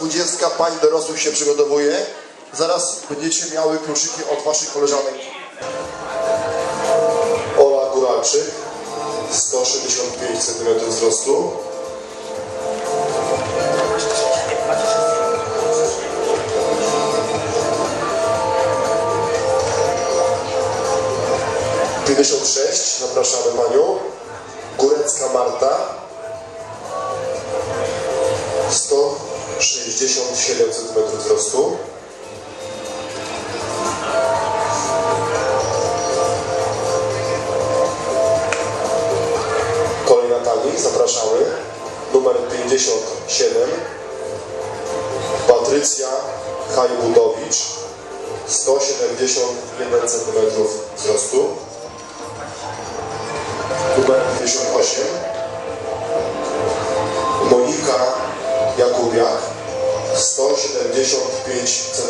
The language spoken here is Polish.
20 pań dorosłych się przygotowuje. Zaraz będziecie miały kluczyki od waszych koleżanek. Ola Góralczyk, 165 cm wzrostu. Pięćdziesiąt sześć, zapraszamy Maniu. Górecka Marta, 167 cm wzrostu. Kolejna Tani, zapraszamy. Numer 57. Patrycja Hajbudowicz, 171 cm wzrostu. Numer 58. Monika Jakubiak 175 cm wzrostu.